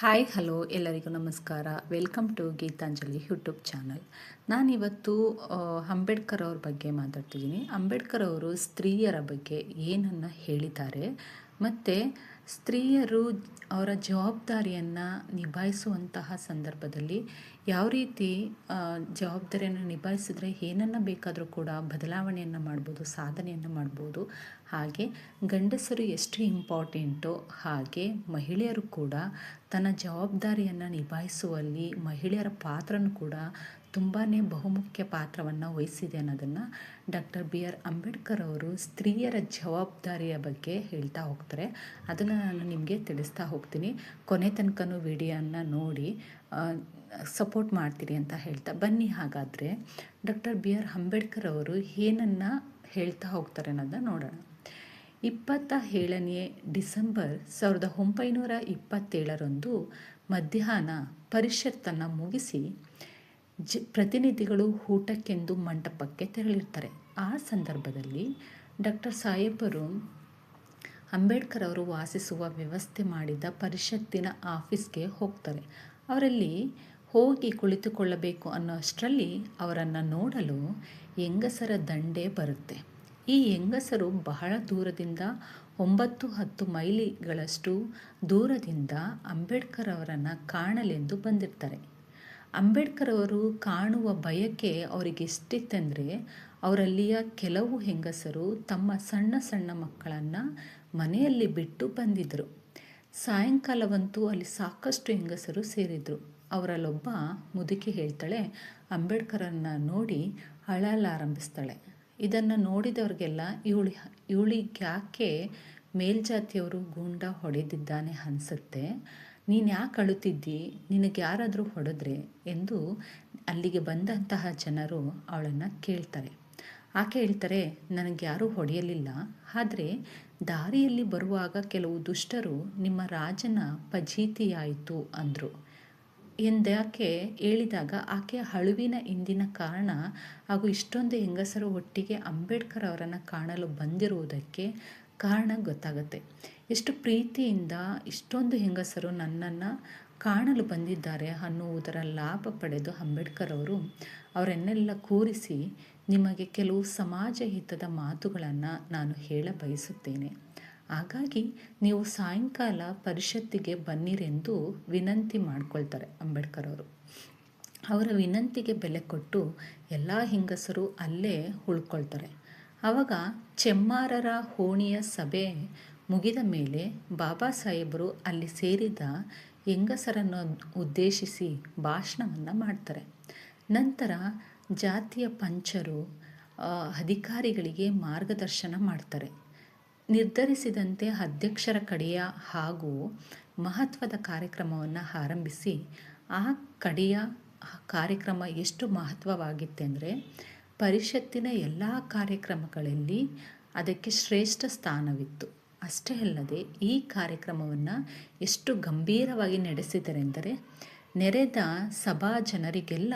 Hi hello ಎಲ್ಲರಿಗೂ ನಮಸ್ಕಾರ. Welcome to Geetanjali YouTube channel ನಾನಿವತ್ತು ಅಂಬೇಡ್ಕರ್ ಅವ್ರ ಬಗ್ಗೆ ಮಾತಾಡ್ತಿದ್ದೀನಿ. ಅಂಬೇಡ್ಕರ್ ಅವರು ಸ್ತ್ರೀಯರ ಬಗ್ಗೆ ಏನನ್ನು ಹೇಳಿದ್ದಾರೆ, ಮತ್ತು ಸ್ತ್ರೀಯರು ಅವರ ಜವಾಬ್ದಾರಿಯನ್ನು ನಿಭಾಯಿಸುವಂತಹ ಸಂದರ್ಭದಲ್ಲಿ ಯಾವ ರೀತಿ ಜವಾಬ್ದಾರಿಯನ್ನು ನಿಭಾಯಿಸಿದ್ರೆ ಏನನ್ನು ಬೇಕಾದರೂ ಕೂಡ ಬದಲಾವಣೆಯನ್ನು ಮಾಡ್ಬೋದು, ಸಾಧನೆಯನ್ನು ಮಾಡ್ಬೋದು ಹಾಗೆ ಗಂಡಸರು ಎಷ್ಟು ಇಂಪಾರ್ಟೆಂಟೋ ಹಾಗೆ ಮಹಿಳೆಯರು ಕೂಡ ತನ್ನ ಜವಾಬ್ದಾರಿಯನ್ನು ನಿಭಾಯಿಸುವಲ್ಲಿ ಮಹಿಳೆಯರ ಪಾತ್ರನೂ ಕೂಡ ತುಂಬಾ ಬಹುಮುಖ್ಯ ಪಾತ್ರವನ್ನು ವಹಿಸಿದೆ ಅನ್ನೋದನ್ನು ಡಾಕ್ಟರ್ ಬಿ ಆರ್ ಅಂಬೇಡ್ಕರ್ ಅವರು ಸ್ತ್ರೀಯರ ಜವಾಬ್ದಾರಿಯ ಬಗ್ಗೆ ಹೇಳ್ತಾ ಹೋಗ್ತಾರೆ. ಅದನ್ನು ನಾನು ನಿಮಗೆ ತಿಳಿಸ್ತಾ ಹೋಗ್ತೀನಿ. ಕೊನೆ ತನಕನೂ ವಿಡಿಯೋನ ನೋಡಿ ಸಪೋರ್ಟ್ ಮಾಡ್ತೀರಿ ಅಂತ ಹೇಳ್ತಾ, ಬನ್ನಿ ಹಾಗಾದರೆ. ಡಾಕ್ಟರ್ ಬಿ ಆರ್ ಅಂಬೇಡ್ಕರ್ ಅವರು ಏನನ್ನು ಹೇಳ್ತಾ ಹೋಗ್ತಾರೆ ಅನ್ನೋದನ್ನ ನೋಡೋಣ. ಇಪ್ಪತ್ತ ಏಳನೇ ಡಿಸೆಂಬರ್ ಸಾವಿರದ ಒಂಬೈನೂರ ಇಪ್ಪತ್ತೇಳರಂದು ಮಧ್ಯಾಹ್ನ ಪರಿಷತ್ತನ್ನು ಮುಗಿಸಿ ಜ ಪ್ರತಿನಿಧಿಗಳು ಊಟಕ್ಕೆಂದು ಮಂಟಪಕ್ಕೆ ತೆರಳಿರ್ತಾರೆ. ಆ ಸಂದರ್ಭದಲ್ಲಿ ಡಾಕ್ಟರ್ ಸಾಹೇಬರು ಅಂಬೇಡ್ಕರ್ ಅವರು ವಾಸಿಸುವ ವ್ಯವಸ್ಥೆ ಮಾಡಿದ ಪರಿಷತ್ತಿನ ಆಫೀಸ್ಗೆ ಹೋಗ್ತಾರೆ. ಅವರಲ್ಲಿ ಹೋಗಿ ಕುಳಿತುಕೊಳ್ಳಬೇಕು ಅನ್ನೋ ಅಷ್ಟರಲ್ಲಿ ಅವರನ್ನು ನೋಡಲು ಹೆಂಗಸರ ದಂಡೆ ಬರುತ್ತೆ. ಈ ಹೆಂಗಸರು ಬಹಳ ದೂರದಿಂದ ಒಂಬತ್ತು ಹತ್ತು ಮೈಲಿಗಳಷ್ಟು ದೂರದಿಂದ ಅಂಬೇಡ್ಕರ್ ಅವರನ್ನು ಕಾಣಲೆಂದು ಬಂದಿರ್ತಾರೆ. ಅಂಬೇಡ್ಕರ್ ಅವರು ಕಾಣುವ ಬಯಕೆ ಅವರಿಗೆ ಎಷ್ಟಿತ್ತೆಂದರೆ ಅವರಲ್ಲಿಯ ಕೆಲವು ಹೆಂಗಸರು ತಮ್ಮ ಸಣ್ಣ ಸಣ್ಣ ಮಕ್ಕಳನ್ನು ಮನೆಯಲ್ಲಿ ಬಿಟ್ಟು ಬಂದಿದ್ದರು ಸಾಯಂಕಾಲವಂತೂ ಅಲ್ಲಿ ಸಾಕಷ್ಟು ಹೆಂಗಸರು ಸೇರಿದರು. ಅವರಲ್ಲೊಬ್ಬ ಮುದುಕಿ ಹೇಳ್ತಾಳೆ, ಅಂಬೇಡ್ಕರನ್ನು ನೋಡಿ ಅಳಲಾರಂಭಿಸ್ತಾಳೆ. ಇದನ್ನು ನೋಡಿದವ್ರಿಗೆಲ್ಲ ಇವಳು ಇವಳಿಗೆ ಯಾಕೆ ಮೇಲ್ಜಾತಿಯವರು ಗೂಂಡ ಹೊಡೆದಿದ್ದಾನೆ ಅನಿಸುತ್ತೆ? ನೀನು ಯಾಕೆ ಅಳುತ್ತಿದ್ದಿ? ನಿನಗೆ ಯಾರಾದರೂ ಹೊಡೆದ್ರೆ? ಎಂದು ಅಲ್ಲಿಗೆ ಬಂದಂತಹ ಜನರು ಅವಳನ್ನು ಕೇಳ್ತಾರೆ. ಆಕೆ ಹೇಳ್ತಾರೆ, ನನಗೆ ಯಾರೂ ಹೊಡೆಯಲಿಲ್ಲ. ಆದರೆ ದಾರಿಯಲ್ಲಿ ಬರುವಾಗ ಕೆಲವು ದುಷ್ಟರು ನಿಮ್ಮ ರಾಜನ ಪಜೀತಿಯಾಯಿತು, ಅಂದರು. ಎಂದಾಕೆ ಹೇಳಿದಾಗ, ಆಕೆ ಅಳುವಿನ ಹಿಂದಿನ ಕಾರಣ ಹಾಗೂ ಇಷ್ಟೊಂದು ಹೆಂಗಸರು ಒಟ್ಟಿಗೆ ಅಂಬೇಡ್ಕರ್ ಅವರನ್ನು ಕಾಣಲು ಬಂದಿರುವುದಕ್ಕೆ ಕಾರಣ ಗೊತ್ತಾಗುತ್ತೆ. ಎಷ್ಟು ಪ್ರೀತಿಯಿಂದ ಇಷ್ಟೊಂದು ಹೆಂಗಸರು ನನ್ನನ್ನು ಕಾಣಲು ಬಂದಿದ್ದಾರೆ ಅನ್ನುವುದರ ಲಾಭ ಪಡೆದು ಅಂಬೇಡ್ಕರ್ ಅವರು ಅವರನ್ನೆಲ್ಲ ಕೂರಿಸಿ ನಿಮಗೆ ಕೆಲವು ಸಮಾಜ ಹಿತದ ಮಾತುಗಳನ್ನು ನಾನು ಹೇಳ ಬಯಸುತ್ತೇನೆ. ಹಾಗಾಗಿ ನೀವು ಸಾಯಂಕಾಲ ಪರಿಷತ್ತಿಗೆ ಬನ್ನಿರೆಂದು ವಿನಂತಿ ಮಾಡ್ಕೊಳ್ತಾರೆ ಅಂಬೇಡ್ಕರ್ ಅವರು. ಅವರ ವಿನಂತಿಗೆ ಬೆಲೆ ಕೊಟ್ಟು ಎಲ್ಲ ಹೆಂಗಸರು ಅಲ್ಲೇ ಉಳ್ಕೊಳ್ತಾರೆ. ಆವಾಗ ಚೆಮ್ಮಾರರ ಹೋಣಿಯ ಸಭೆ ಮುಗಿದ ಮೇಲೆ ಬಾಬಾ ಸಾಹೇಬರು ಅಲ್ಲಿ ಸೇರಿದ ಹೆಂಗಸರನ್ನು ಉದ್ದೇಶಿಸಿ ಭಾಷಣವನ್ನು ಮಾಡ್ತಾರೆ. ನಂತರ ಜಾತಿಯ ಪಂಚರು ಅಧಿಕಾರಿಗಳಿಗೆ ಮಾರ್ಗದರ್ಶನ ಮಾಡ್ತಾರೆ. ನಿರ್ಧರಿಸಿದಂತೆ ಅಧ್ಯಕ್ಷರ ಕಡೆಯ ಹಾಗೂ ಮಹತ್ವದ ಕಾರ್ಯಕ್ರಮವನ್ನು ಆರಂಭಿಸಿ, ಆ ಕಡೆಯ ಕಾರ್ಯಕ್ರಮ ಎಷ್ಟು ಮಹತ್ವವಾಗಿತ್ತೆಂದರೆ ಪರಿಷತ್ತಿನ ಎಲ್ಲ ಕಾರ್ಯಕ್ರಮಗಳಲ್ಲಿ ಅದಕ್ಕೆ ಶ್ರೇಷ್ಠ ಸ್ಥಾನವಿತ್ತು. ಅಷ್ಟೇ ಅಲ್ಲದೆ, ಈ ಕಾರ್ಯಕ್ರಮವನ್ನು ಎಷ್ಟು ಗಂಭೀರವಾಗಿ ನಡೆಸಿದರೆಂದರೆ ನೆರೆದ ಸಭಾ ಜನರಿಗೆಲ್ಲ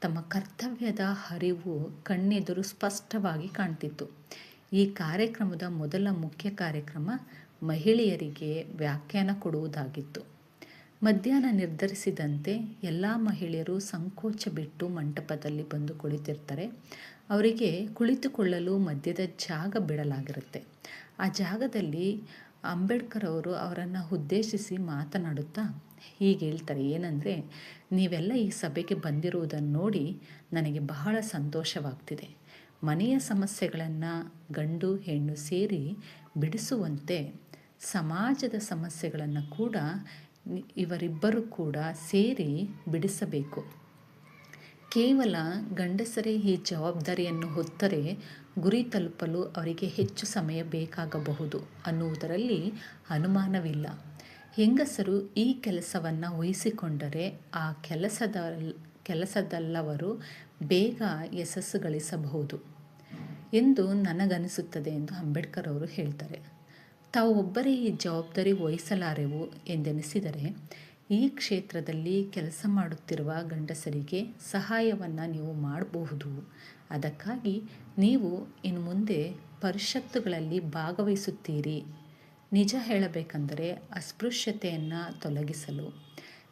ತಮ್ಮ ಕರ್ತವ್ಯದ ಅರಿವು ಕಣ್ಣೆದುರು ಸ್ಪಷ್ಟವಾಗಿ ಕಾಣ್ತಿತ್ತು. ಈ ಕಾರ್ಯಕ್ರಮದ ಮೊದಲ ಮುಖ್ಯ ಕಾರ್ಯಕ್ರಮ ಮಹಿಳೆಯರಿಗೆ ವ್ಯಾಖ್ಯಾನ ಕೊಡುವುದಾಗಿತ್ತು. ಮಧ್ಯಾಹ್ನ ನಿರ್ಧರಿಸಿದಂತೆ ಎಲ್ಲ ಮಹಿಳೆಯರು ಸಂಕೋಚ ಬಿಟ್ಟು ಮಂಟಪದಲ್ಲಿ ಬಂದು ಕುಳಿತಿರ್ತಾರೆ. ಅವರಿಗೆ ಕುಳಿತುಕೊಳ್ಳಲು ಮಧ್ಯದ ಜಾಗ ಬಿಡಲಾಗಿರುತ್ತೆ. ಆ ಜಾಗದಲ್ಲಿ ಅಂಬೇಡ್ಕರ್ ಅವರು ಅವರನ್ನು ಉದ್ದೇಶಿಸಿ ಮಾತನಾಡುತ್ತಾ ಹೀಗೆ ಹೇಳ್ತಾರೆ. ಏನಂದರೆ, ನೀವೆಲ್ಲ ಈ ಸಭೆಗೆ ಬಂದಿರುವುದನ್ನು ನೋಡಿ ನನಗೆ ಬಹಳ ಸಂತೋಷವಾಗ್ತಿದೆ. ಮನೆಯ ಸಮಸ್ಯೆಗಳನ್ನು ಗಂಡು ಹೆಣ್ಣು ಸೇರಿ ಬಿಡಿಸುವಂತೆ ಸಮಾಜದ ಸಮಸ್ಯೆಗಳನ್ನು ಕೂಡ ಇವರಿಬ್ಬರು ಕೂಡ ಸೇರಿ ಬಿಡಿಸಬೇಕು. ಕೇವಲ ಗಂಡಸರೇ ಈ ಜವಾಬ್ದಾರಿಯನ್ನು ಹೊತ್ತರೆ ಗುರಿ ತಲುಪಲು ಅವರಿಗೆ ಹೆಚ್ಚು ಸಮಯ ಬೇಕಾಗಬಹುದು ಅನ್ನುವುದರಲ್ಲಿ ಅನುಮಾನವಿಲ್ಲ. ಹೆಂಗಸರು ಈ ಕೆಲಸವನ್ನು ವಹಿಸಿಕೊಂಡರೆ ಆ ಕೆಲಸದ ಕೆಲಸದಲ್ಲವರು ಬೇಗ ಯಶಸ್ಸು ಗಳಿಸಬಹುದು ಎಂದು ನನಗನಿಸುತ್ತದೆ ಎಂದು ಅಂಬೇಡ್ಕರ್ ಅವರು ಹೇಳ್ತಾರೆ. ತಾವು ಒಬ್ಬರೇ ಈ ಜವಾಬ್ದಾರಿ ವಹಿಸಲಾರೆವು ಎಂದೆನಿಸಿದರೆ ಈ ಕ್ಷೇತ್ರದಲ್ಲಿ ಕೆಲಸ ಮಾಡುತ್ತಿರುವ ಗಂಡಸರಿಗೆ ಸಹಾಯವನ್ನು ನೀವು ಮಾಡಬಹುದು. ಅದಕ್ಕಾಗಿ ನೀವು ಇನ್ನು ಮುಂದೆ ಪರಿಷತ್ತುಗಳಲ್ಲಿ ಭಾಗವಹಿಸುತ್ತೀರಿ. ನಿಜ ಹೇಳಬೇಕೆಂದರೆ ಅಸ್ಪೃಶ್ಯತೆಯನ್ನು ತೊಲಗಿಸಲು.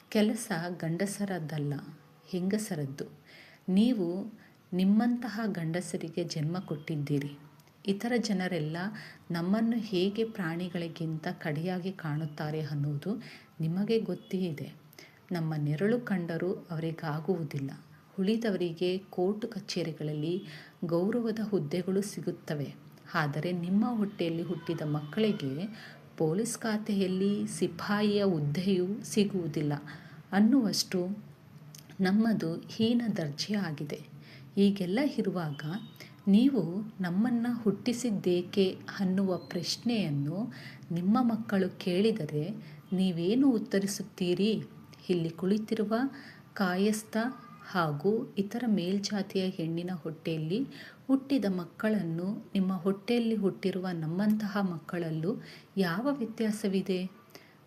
ಕೆಲಸ ಗಂಡಸರದ್ದಲ್ಲ. ಹೆಂಗಸರದ್ದು ನೀವು ನಿಮ್ಮಂತಹ ಗಂಡಸರಿಗೆ ಜನ್ಮ ಕೊಟ್ಟಿದ್ದೀರಿ. ಇತರ ಜನರೆಲ್ಲ ನಮ್ಮನ್ನು ಹೇಗೆ ಪ್ರಾಣಿಗಳಿಗಿಂತ ಕಡೆಯಾಗಿ ಕಾಣುತ್ತಾರೆ ಅನ್ನುವುದು ನಿಮಗೆ ಗೊತ್ತೇ ಇದೆ. ನಮ್ಮ ನೆರಳು ಕಂಡರೂ ಅವರಿಗಾಗುವುದಿಲ್ಲ. ಉಳಿದವರಿಗೆ ಕೋರ್ಟ್ ಕಚೇರಿಗಳಲ್ಲಿ ಗೌರವದ ಹುದ್ದೆಗಳು ಸಿಗುತ್ತವೆ. ಆದರೆ ನಿಮ್ಮ ಹೊಟ್ಟೆಯಲ್ಲಿ ಹುಟ್ಟಿದ ಮಕ್ಕಳಿಗೆ ಪೊಲೀಸ್ ಖಾತೆಯಲ್ಲಿ ಸಿಪಾಯಿಯ ಹುದ್ದೆಯೂ ಸಿಗುವುದಿಲ್ಲ ಅನ್ನುವಷ್ಟು ನಮ್ಮದು ಹೀನ ದರ್ಜೆ ಆಗಿದೆ. ಈಗೆಲ್ಲ ಇರುವಾಗ ನೀವು ನಮ್ಮನ್ನು ಹುಟ್ಟಿಸಿದ್ದೇಕೆ ಅನ್ನುವ ಪ್ರಶ್ನೆಯನ್ನು ನಿಮ್ಮ ಮಕ್ಕಳು ಕೇಳಿದರೆ ನೀವೇನು ಉತ್ತರಿಸುತ್ತೀರಿ? ಇಲ್ಲಿ ಕುಳಿತಿರುವ ಕಾಯಸ್ಥ ಹಾಗೂ ಇತರ ಮೇಲ್ಜಾತಿಯ ಹೆಣ್ಣಿನ ಹೊಟ್ಟೆಯಲ್ಲಿ ಹುಟ್ಟಿದ ಮಕ್ಕಳನ್ನು ನಿಮ್ಮ ಹೊಟ್ಟೆಯಲ್ಲಿ ಹುಟ್ಟಿರುವ ನಮ್ಮಂತಹ ಮಕ್ಕಳಲ್ಲೂ ಯಾವ ವ್ಯತ್ಯಾಸವಿದೆ?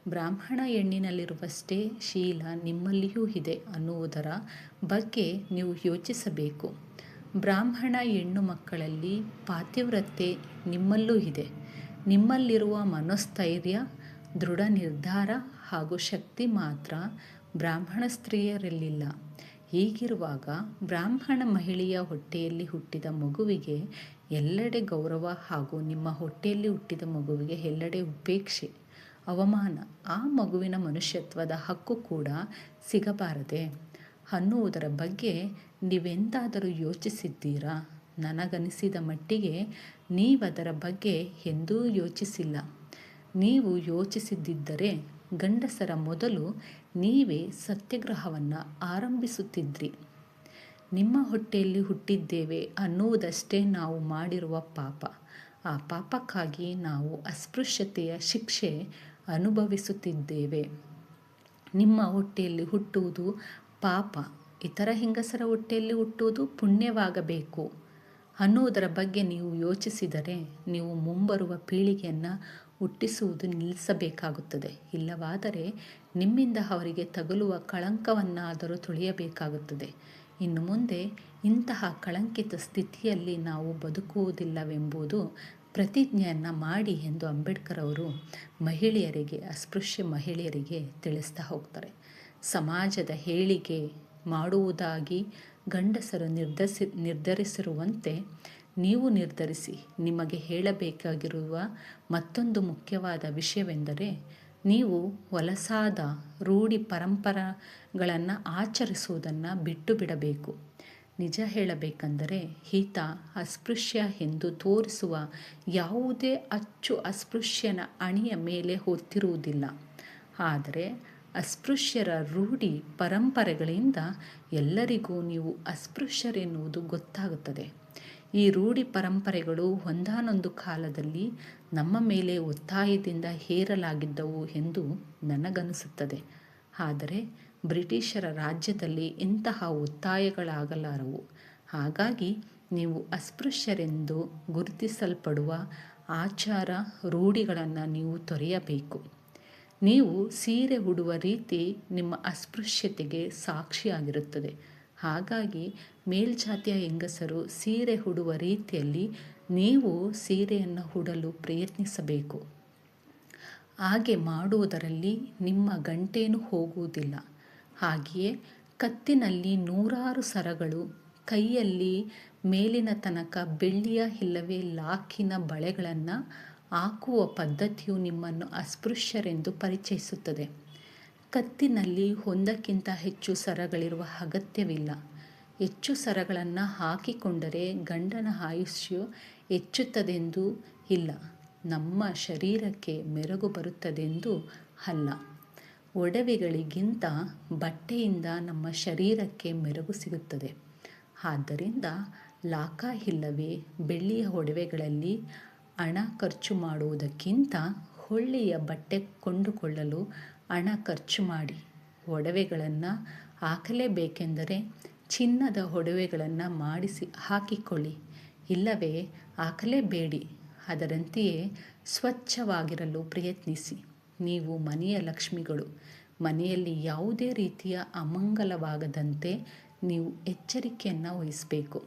ಬ್ರಾಹ್ಮಣ ಹೆಣ್ಣಿನಲ್ಲಿರುವಷ್ಟೇ ಶೀಲ ನಿಮ್ಮಲ್ಲಿಯೂ ಇದೆ ಅನ್ನುವುದರ ಬಗ್ಗೆ ನೀವು ಯೋಚಿಸಬೇಕು. ಬ್ರಾಹ್ಮಣ ಹೆಣ್ಣು ಮಕ್ಕಳಲ್ಲಿ ಪಾತಿವ್ರತೆ ನಿಮ್ಮಲ್ಲೂ ಇದೆ. ನಿಮ್ಮಲ್ಲಿರುವ ಮನೋಸ್ಥೈರ್ಯ, ದೃಢ ನಿರ್ಧಾರ ಹಾಗೂ ಶಕ್ತಿ ಮಾತ್ರ ಬ್ರಾಹ್ಮಣ ಸ್ತ್ರೀಯರಲ್ಲಿಲ್ಲ. ಹೀಗಿರುವಾಗ ಬ್ರಾಹ್ಮಣ ಮಹಿಳೆಯ ಹೊಟ್ಟೆಯಲ್ಲಿ ಹುಟ್ಟಿದ ಮಗುವಿಗೆ ಎಲ್ಲೆಡೆ ಗೌರವ ಹಾಗೂ ನಿಮ್ಮ ಹೊಟ್ಟೆಯಲ್ಲಿ ಹುಟ್ಟಿದ ಮಗುವಿಗೆ ಎಲ್ಲೆಡೆ ಉಪೇಕ್ಷೆ. ಅವಮಾನ ಆ ಮಗುವಿನ ಮನುಷ್ಯತ್ವದ ಹಕ್ಕು ಕೂಡ ಸಿಗಬಾರದೆ. ಅನ್ನುವುದರ ಬಗ್ಗೆ ನೀವೆಂದಾದರೂ ಯೋಚಿಸಿದ್ದೀರಾ? ನನಗನಿಸಿದ ಮಟ್ಟಿಗೆ ನೀವದರ ಬಗ್ಗೆ ಎಂದೂ ಯೋಚಿಸಿಲ್ಲ. ನೀವು ಯೋಚಿಸಿದ್ದರೆ ಗಂಡಸರ ಮೊದಲು ನೀವೇ ಸತ್ಯಾಗ್ರಹವನ್ನು ಆರಂಭಿಸುತ್ತಿದ್ರಿ. ನಿಮ್ಮ ಹೊಟ್ಟೆಯಲ್ಲಿ ಹುಟ್ಟಿದ್ದೇವೆ ಅನ್ನುವುದಷ್ಟೇ ನಾವು ಮಾಡಿರುವ ಪಾಪ. ಆ ಪಾಪಕ್ಕಾಗಿ ನಾವು ಅಸ್ಪೃಶ್ಯತೆಯ ಶಿಕ್ಷೆ ಅನುಭವಿಸುತ್ತಿದ್ದೇವೆ. ನಿಮ್ಮ ಹೊಟ್ಟೆಯಲ್ಲಿ ಹುಟ್ಟುವುದು ಪಾಪ. ಇತರ ಹೆಂಗಸರ ಹೊಟ್ಟೆಯಲ್ಲಿ ಹುಟ್ಟುವುದು ಪುಣ್ಯವಾಗಬೇಕು. ಅನ್ನುವುದರ ಬಗ್ಗೆ ನೀವು ಯೋಚಿಸಿದರೆ ನೀವು ಮುಂಬರುವ ಪೀಳಿಗೆಯನ್ನು ಹುಟ್ಟಿಸುವುದು ನಿಲ್ಲಿಸಬೇಕಾಗುತ್ತದೆ. ಇಲ್ಲವಾದರೆ ನಿಮ್ಮಿಂದ ಅವರಿಗೆ ತಗುಲುವ ಕಳಂಕವನ್ನಾದರೂ ತುಳಿಯಬೇಕಾಗುತ್ತದೆ. ಇನ್ನು ಮುಂದೆ ಇಂತಹ ಕಳಂಕಿತ ಸ್ಥಿತಿಯಲ್ಲಿ ನಾವು ಬದುಕುವುದಿಲ್ಲವೆಂಬುದು ಪ್ರತಿಜ್ಞೆಯನ್ನು ಮಾಡಿ ಎಂದು ಅಂಬೇಡ್ಕರ್ ಅವರು ಮಹಿಳೆಯರಿಗೆ, ಅಸ್ಪೃಶ್ಯ ಮಹಿಳೆಯರಿಗೆ ತಿಳಿಸ್ತಾ ಹೋಗ್ತಾರೆ. ಸಮಾಜದ ಹೇಳಿಕೆ ಮಾಡುವುದಾಗಿ ಗಂಡಸರು ನಿರ್ಧರಿಸಿ, ನಿರ್ಧರಿಸಿರುವಂತೆ ನೀವು ನಿರ್ಧರಿಸಿ. ನಿಮಗೆ ಹೇಳಬೇಕಾಗಿರುವ ಮತ್ತೊಂದು ಮುಖ್ಯವಾದ ವಿಷಯವೆಂದರೆ, ನೀವು ವಲಸಾದ ರೂಢಿ ಪರಂಪರೆಗಳನ್ನು ಆಚರಿಸುವುದನ್ನು ಬಿಟ್ಟು ಬಿಡಬೇಕು. ನಿಜ ಹೇಳಬೇಕೆಂದರೆ ಹಿತ, ಅಸ್ಪೃಶ್ಯ ಎಂದು ತೋರಿಸುವ ಯಾವುದೇ ಅಚ್ಚು ಅಸ್ಪೃಶ್ಯನ ಅಣಿಯ ಮೇಲೆ ಹೊತ್ತಿರುವುದಿಲ್ಲ. ಆದರೆ ಅಸ್ಪೃಶ್ಯರ ರೂಢಿ ಪರಂಪರೆಗಳಿಂದ ಎಲ್ಲರಿಗೂ ನೀವು ಅಸ್ಪೃಶ್ಯರೆನ್ನುವುದು ಗೊತ್ತಾಗುತ್ತದೆ. ಈ ರೂಢಿ ಪರಂಪರೆಗಳು ಒಂದಾನೊಂದು ಕಾಲದಲ್ಲಿ ನಮ್ಮ ಮೇಲೆ ಒತ್ತಾಯದಿಂದ ಹೇರಲಾಗಿದ್ದವು ಎಂದು ನನಗನಿಸುತ್ತದೆ ಆದರೆ ಬ್ರಿಟಿಷರ ರಾಜ್ಯದಲ್ಲಿ ಇಂತಹ ಒತ್ತಾಯಗಳಾಗಲಾರವು. ಹಾಗಾಗಿ ನೀವು ಅಸ್ಪೃಶ್ಯರೆಂದು ಗುರುತಿಸಲ್ಪಡುವ ಆಚಾರ ರೂಢಿಗಳನ್ನು ನೀವು ತೊರೆಯಬೇಕು. ನೀವು ಸೀರೆ ಉಡುವ ರೀತಿ ನಿಮ್ಮ ಅಸ್ಪೃಶ್ಯತೆಗೆ ಸಾಕ್ಷಿಯಾಗಿರುತ್ತದೆ. ಹಾಗಾಗಿ ಮೇಲ್ಜಾತಿಯ ಹೆಂಗಸರು ಸೀರೆ ಉಡುವ ರೀತಿಯಲ್ಲಿ ನೀವು ಸೀರೆಯನ್ನು ಉಡಲು ಪ್ರಯತ್ನಿಸಬೇಕು. ಹಾಗೆ ಮಾಡುವುದರಲ್ಲಿ ನಿಮ್ಮ ಗಂಟೇನು ಹೋಗುವುದಿಲ್ಲ. ಹಾಗೆಯೇ ಕತ್ತಿನಲ್ಲಿ ನೂರಾರು ಸರಗಳು, ಕೈಯಲ್ಲಿ ಮೇಲಿನ ತನಕ ಬೆಳ್ಳಿಯ ಇಲ್ಲವೇ ಲಾಕಿನ ಬಳೆಗಳನ್ನು ಹಾಕುವ ಪದ್ಧತಿಯು ನಿಮ್ಮನ್ನು ಅಸ್ಪೃಶ್ಯರೆಂದು ಪರಿಚಯಿಸುತ್ತದೆ. ಕತ್ತಿನಲ್ಲಿ ಒಂದಕ್ಕಿಂತ ಹೆಚ್ಚು ಸರಗಳಿರುವ ಅಗತ್ಯವಿಲ್ಲ. ಹೆಚ್ಚು ಸರಗಳನ್ನು ಹಾಕಿಕೊಂಡರೆ ಗಂಡನ ಆಯುಷ್ಯು ಹೆಚ್ಚುತ್ತದೆಂದು ಇಲ್ಲ. ನಮ್ಮ ಶರೀರಕ್ಕೆ ಮೆರಗು ಬರುತ್ತದೆಂದು ಅಲ್ಲ. ಒಡವೆಗಳಿಗಿಂತ ಬಟ್ಟೆಯಿಂದ ನಮ್ಮ ಶರೀರಕ್ಕೆ ಮೆರುಗು ಸಿಗುತ್ತದೆ. ಆದ್ದರಿಂದ ಲಾಕ ಇಲ್ಲವೇ ಬೆಳ್ಳಿಯ ಒಡವೆಗಳಲ್ಲಿ ಹಣ ಖರ್ಚು ಮಾಡುವುದಕ್ಕಿಂತ ಒಳ್ಳೆಯ ಬಟ್ಟೆ ಕೊಂಡುಕೊಳ್ಳಲು ಹಣ ಖರ್ಚು ಮಾಡಿ. ಒಡವೆಗಳನ್ನು ಹಾಕಲೇಬೇಕೆಂದರೆ ಚಿನ್ನದ ಒಡವೆಗಳನ್ನು ಮಾಡಿಸಿ ಹಾಕಿಕೊಳ್ಳಿ. ಇಲ್ಲವೇ ಹಾಕಲೇಬೇಡಿ. ಅದರಂತೆಯೇ ಸ್ವಚ್ಛವಾಗಿರಲು ಪ್ರಯತ್ನಿಸಿ. ನೀವು ಮನೆಯ ಲಕ್ಷ್ಮಿಗಳು. ಮನೆಯಲ್ಲಿ ಯಾವುದೇ ರೀತಿಯ ಅಮಂಗಲವಾಗದಂತೆ ನೀವು ಎಚ್ಚರಿಕೆಯನ್ನು ವಹಿಸಬೇಕು.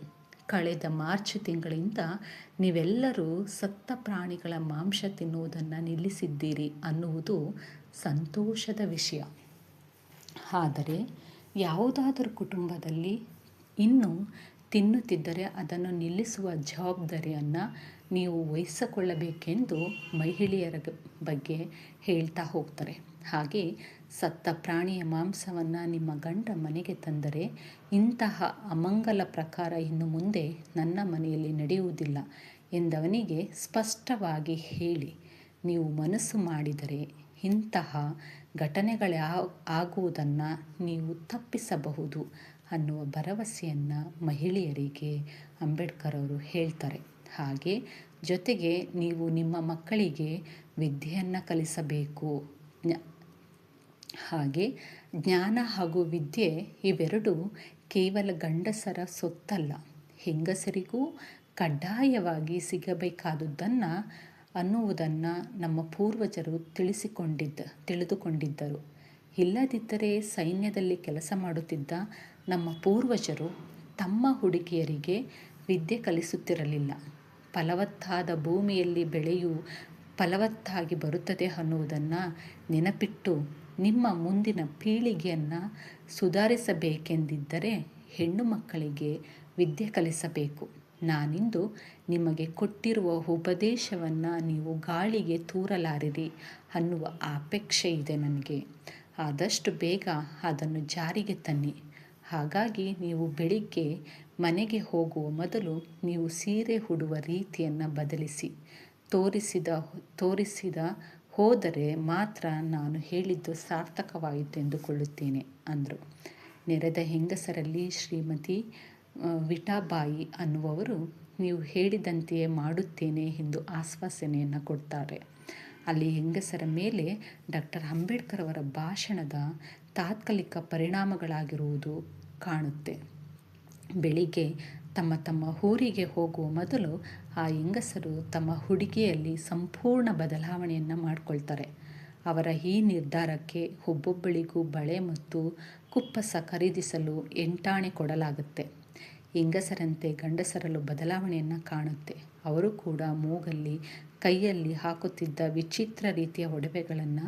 ಕಳೆದ ಮಾರ್ಚ್ ತಿಂಗಳಿಂದ ನೀವೆಲ್ಲರೂ ಸತ್ತ ಪ್ರಾಣಿಗಳ ಮಾಂಸ ತಿನ್ನುವುದನ್ನು ನಿಲ್ಲಿಸಿದ್ದೀರಿ ಅನ್ನುವುದು ಸಂತೋಷದ ವಿಷಯ. ಆದರೆ ಯಾವುದಾದರೂ ಕುಟುಂಬದಲ್ಲಿ ಇನ್ನೂ ತಿನ್ನುತ್ತಿದ್ದರೆ ಅದನ್ನು ನಿಲ್ಲಿಸುವ ಜವಾಬ್ದಾರಿಯನ್ನು ನೀವು ವಹಿಸಿಕೊಳ್ಳಬೇಕೆಂದು ಮಹಿಳೆಯರ ಬಗ್ಗೆ ಹೇಳ್ತಾ ಹೋಗ್ತಾರೆ. ಹಾಗೆ ಸತ್ತ ಪ್ರಾಣಿಯ ಮಾಂಸವನ್ನು ನಿಮ್ಮ ಗಂಡ ಮನೆಗೆ ತಂದರೆ ಇಂತಹ ಅಮಂಗಲ ಪ್ರಕಾರ ಇನ್ನು ಮುಂದೆ ನನ್ನ ಮನೆಯಲ್ಲಿ ನಡೆಯುವುದಿಲ್ಲ ಎಂದವನಿಗೆ ಸ್ಪಷ್ಟವಾಗಿ ಹೇಳಿ. ನೀವು ಮನಸ್ಸು ಮಾಡಿದರೆ ಇಂತಹ ಘಟನೆಗಳ ಆಗುವುದನ್ನು ನೀವು ತಪ್ಪಿಸಬಹುದು ಅನ್ನುವ ಭರವಸೆಯನ್ನು ಮಹಿಳೆಯರಿಗೆ ಅಂಬೇಡ್ಕರ್ ಅವರು ಹೇಳ್ತಾರೆ. ಹಾಗೆ ಜೊತೆಗೆ ನೀವು ನಿಮ್ಮ ಮಕ್ಕಳಿಗೆ ವಿದ್ಯೆಯನ್ನು ಕಲಿಸಬೇಕು. ಹಾಗೆ ಜ್ಞಾನ ಹಾಗೂ ವಿದ್ಯೆ ಇವೆರಡು ಕೇವಲ ಗಂಡಸರ ಸೊತ್ತಲ್ಲ. ಹೆಂಗಸರಿಗೂ ಕಡ್ಡಾಯವಾಗಿ ಸಿಗಬೇಕಾದುದನ್ನು ಅನ್ನುವುದನ್ನು ನಮ್ಮ ಪೂರ್ವಜರು ತಿಳಿಸಿಕೊಂಡಿದ್ದ, ತಿಳಿದುಕೊಂಡಿದ್ದರು. ಇಲ್ಲದಿದ್ದರೆ ಸೈನ್ಯದಲ್ಲಿ ಕೆಲಸ ಮಾಡುತ್ತಿದ್ದ ನಮ್ಮ ಪೂರ್ವಜರು ತಮ್ಮ ಹುಡುಗಿಯರಿಗೆ ವಿದ್ಯೆ ಕಲಿಸುತ್ತಿರಲಿಲ್ಲ. ಫಲವತ್ತಾದ ಭೂಮಿಯಲ್ಲಿ ಬೆಳೆಯು ಫಲವತ್ತಾಗಿ ಬರುತ್ತದೆ ಅನ್ನುವುದನ್ನು ನೆನಪಿಟ್ಟು ನಿಮ್ಮ ಮುಂದಿನ ಪೀಳಿಗೆಯನ್ನು ಸುಧಾರಿಸಬೇಕೆಂದಿದ್ದರೆ ಹೆಣ್ಣು ಮಕ್ಕಳಿಗೆ ವಿದ್ಯೆ ಕಲಿಸಬೇಕು. ನಾನಿಂದು ನಿಮಗೆ ಕೊಟ್ಟಿರುವ ಉಪದೇಶವನ್ನು ನೀವು ಗಾಳಿಗೆ ತೂರಲಾರಿರಿ ಅನ್ನುವ ಅಪೇಕ್ಷೆ ಇದೆ ನನಗೆ. ಆದಷ್ಟು ಬೇಗ ಅದನ್ನು ಜಾರಿಗೆ ತನ್ನಿ. ಹಾಗಾಗಿ ನೀವು ಬೆಳಿಗ್ಗೆ ಮನೆಗೆ ಹೋಗುವ ಮೊದಲು ನೀವು ಸೀರೆ ಉಡುವ ರೀತಿಯನ್ನು ಬದಲಿಸಿ. ತೋರಿಸಿದ ತೋರಿಸಿದ ಹೋದರೆ ಮಾತ್ರ ನಾನು ಹೇಳಿದ್ದು ಸಾರ್ಥಕವಾಯಿತು ಎಂದುಕೊಳ್ಳುತ್ತೇನೆ ಅಂದರು. ನೆರೆದ ಹೆಂಗಸರಲ್ಲಿ ಶ್ರೀಮತಿ ವಿಟಾಬಾಯಿ ಅನ್ನುವವರು ನೀವು ಹೇಳಿದಂತೆಯೇ ಮಾಡುತ್ತೇನೆ ಎಂದು ಆಶ್ವಾಸನೆಯನ್ನು ಕೊಡ್ತಾರೆ. ಅಲ್ಲಿ ಹೆಂಗಸರ ಮೇಲೆ ಡಾಕ್ಟರ್ ಅಂಬೇಡ್ಕರ್ ಅವರ ಭಾಷಣದ ತಾತ್ಕಾಲಿಕ ಪರಿಣಾಮಗಳಾಗಿರುವುದು ಕಾಣುತ್ತೆ. ಬೆಳಿಗ್ಗೆ ತಮ್ಮ ತಮ್ಮ ಊರಿಗೆ ಹೋಗುವ ಮೊದಲು ಆ ಹೆಂಗಸರು ತಮ್ಮ ಹುಡುಗಿಯಲ್ಲಿ ಸಂಪೂರ್ಣ ಬದಲಾವಣೆಯನ್ನು ಮಾಡಿಕೊಳ್ತಾರೆ. ಅವರ ಈ ನಿರ್ಧಾರಕ್ಕೆ ಒಬ್ಬೊಬ್ಬಳಿಗೂ ಬಳೆ ಮತ್ತು ಕುಪ್ಪಸ ಖರೀದಿಸಲು ಎಂಟಾಣೆ ಕೊಡಲಾಗುತ್ತೆ. ಹೆಂಗಸರಂತೆ ಗಂಡಸರಲ್ಲೂ ಬದಲಾವಣೆಯನ್ನು ಕಾಣುತ್ತೆ. ಅವರು ಕೂಡ ಮೂಗಲ್ಲಿ, ಕೈಯಲ್ಲಿ ಹಾಕುತ್ತಿದ್ದ ವಿಚಿತ್ರ ರೀತಿಯ ಒಡವೆಗಳನ್ನು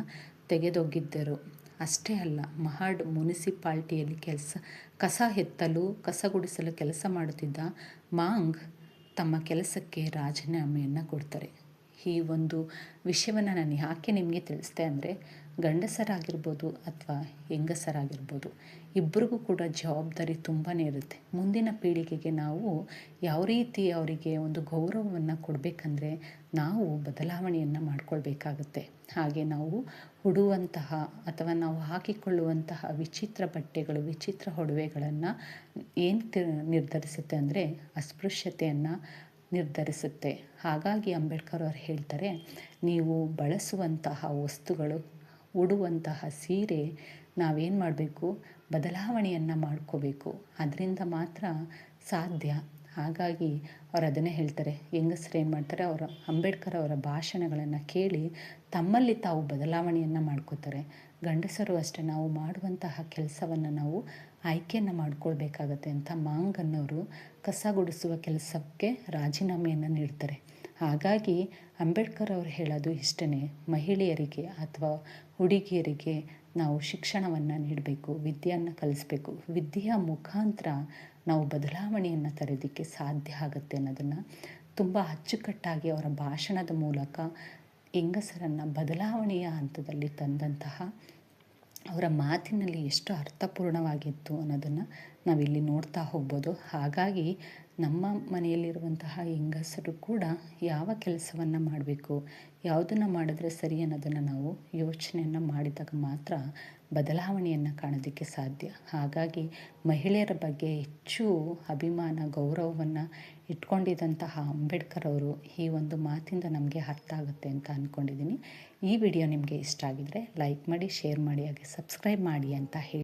ತೆಗೆದೊಗ್ಗಿದ್ದರು ಅಷ್ಟೇ ಅಲ್ಲ, ಮಹಾಡ್ ಮುನಿಸಿಪಾಲ್ಟಿಯಲ್ಲಿ ಕೆಲಸ, ಕಸ ಎತ್ತಲು ಕಸ ಗುಡಿಸಲು ಕೆಲಸ ಮಾಡುತ್ತಿದ್ದ ಮಾಂಗ್ ತಮ್ಮ ಕೆಲಸಕ್ಕೆ ರಾಜೀನಾಮೆಯನ್ನು ಕೊಡ್ತಾರೆ. ಈ ಒಂದು ವಿಷಯವನ್ನು ನಾನು ಯಾಕೆ ನಿಮಗೆ ತಿಳಿಸ್ದೆ ಅಂದರೆ ಗಂಡಸರಾಗಿರ್ಬೋದು ಅಥವಾ ಹೆಂಗಸರಾಗಿರ್ಬೋದು, ಇಬ್ಬರಿಗೂ ಕೂಡ ಜವಾಬ್ದಾರಿ ತುಂಬಾ ಇರುತ್ತೆ. ಮುಂದಿನ ಪೀಳಿಗೆಗೆ ನಾವು ಯಾವ ರೀತಿ ಅವರಿಗೆ ಒಂದು ಗೌರವವನ್ನು ಕೊಡಬೇಕಂದ್ರೆ ನಾವು ಬದಲಾವಣೆಯನ್ನು ಮಾಡಿಕೊಳ್ಬೇಕಾಗತ್ತೆ. ಹಾಗೆ ನಾವು ಉಡುವಂತಹ ಅಥವಾ ನಾವು ಹಾಕಿಕೊಳ್ಳುವಂತಹ ವಿಚಿತ್ರ ಬಟ್ಟೆಗಳು, ವಿಚಿತ್ರ ಒಡವೆಗಳನ್ನು ಏನು ನಿರ್ಧರಿಸುತ್ತೆ ಅಂದರೆ ಅಸ್ಪೃಶ್ಯತೆಯನ್ನು ನಿರ್ಧರಿಸುತ್ತೆ. ಹಾಗಾಗಿ ಅಂಬೇಡ್ಕರ್ ಅವರು ಹೇಳ್ತಾರೆ, ನೀವು ಬಳಸುವಂತಹ ವಸ್ತುಗಳು, ಉಡುವಂತಹ ಸೀರೆ ನಾವೇನು ಮಾಡಬೇಕು? ಬದಲಾವಣೆಯನ್ನು ಮಾಡ್ಕೋಬೇಕು. ಅದರಿಂದ ಮಾತ್ರ ಸಾಧ್ಯ. ಹಾಗಾಗಿ ಅವ್ರು ಅದನ್ನೇ ಹೇಳ್ತಾರೆ. ಹೆಂಗಸ್ರು ಏನು ಮಾಡ್ತಾರೆ? ಅವರು ಅಂಬೇಡ್ಕರ್ ಅವರ ಭಾಷಣಗಳನ್ನು ಕೇಳಿ ತಮ್ಮಲ್ಲಿ ತಾವು ಬದಲಾವಣೆಯನ್ನು ಮಾಡ್ಕೋತಾರೆ. ಗಂಡಸರು ಅಷ್ಟೇ, ನಾವು ಮಾಡುವಂತಹ ಕೆಲಸವನ್ನು ನಾವು ಆಯ್ಕೆಯನ್ನು ಮಾಡ್ಕೊಳ್ಬೇಕಾಗತ್ತೆ ಅಂತ ಮಾಂಗನ್ನವರು ಕಸ ಗುಡಿಸುವ ಕೆಲಸಕ್ಕೆ ರಾಜೀನಾಮೆಯನ್ನು ನೀಡ್ತಾರೆ. ಹಾಗಾಗಿ ಅಂಬೇಡ್ಕರ್ ಅವರು ಹೇಳೋದು ಇಷ್ಟೇ ಮಹಿಳೆಯರಿಗೆ ಅಥವಾ ಹುಡುಗಿಯರಿಗೆ ನಾವು ಶಿಕ್ಷಣವನ್ನು ನೀಡಬೇಕು, ವಿದ್ಯೆಯನ್ನು ಕಲಿಸ್ಬೇಕು, ವಿದ್ಯೆಯ ಮುಖಾಂತರ ನಾವು ಬದಲಾವಣೆಯನ್ನು ತರೋದಕ್ಕೆ ಸಾಧ್ಯ ಆಗುತ್ತೆ ಅನ್ನೋದನ್ನು ತುಂಬ ಅಚ್ಚುಕಟ್ಟಾಗಿ ಅವರ ಭಾಷಣದ ಮೂಲಕ ಹೆಂಗಸರನ್ನು ಬದಲಾವಣೆಯ ಹಂತದಲ್ಲಿ ತಂದಂತಹ ಅವರ ಮಾತಿನಲ್ಲಿ ಎಷ್ಟು ಅರ್ಥಪೂರ್ಣವಾಗಿತ್ತು ಅನ್ನೋದನ್ನು ನಾವಿಲ್ಲಿ ನೋಡ್ತಾ ಹೋಗ್ಬೋದು. ಹಾಗಾಗಿ ನಮ್ಮ ಮನೆಯಲ್ಲಿರುವಂತಹ ಹೆಂಗಸರು ಕೂಡ ಯಾವ ಕೆಲಸವನ್ನು ಮಾಡಬೇಕು, ಯಾವುದನ್ನು ಮಾಡಿದ್ರೆ ಸರಿ ಅನ್ನೋದನ್ನು ನಾವು ಯೋಚನೆಯನ್ನು ಮಾಡಿದಾಗ ಮಾತ್ರ ಬದಲಾವಣೆಯನ್ನು ಕಾಣೋದಕ್ಕೆ ಸಾಧ್ಯ. ಹಾಗಾಗಿ ಮಹಿಳೆಯರ ಬಗ್ಗೆ ಹೆಚ್ಚು ಅಭಿಮಾನ, ಗೌರವವನ್ನು ಇಟ್ಕೊಂಡಿದ್ದಂತಹ ಅಂಬೇಡ್ಕರ್ ಅವರು ಈ ಒಂದು ಮಾತಿಂದ ನಮಗೆ ಅರ್ಥ ಆಗುತ್ತೆ ಅಂತ ಅಂದ್ಕೊಂಡಿದ್ದೀನಿ ಈ ವಿಡಿಯೋ ನಿಮಗೆ ಇಷ್ಟ ಆಗಿದರೆ ಲೈಕ್ ಮಾಡಿ, ಶೇರ್ ಮಾಡಿ, ಹಾಗೆ ಸಬ್ಸ್ಕ್ರೈಬ್ ಮಾಡಿ ಅಂತ ಹೇಳಿ.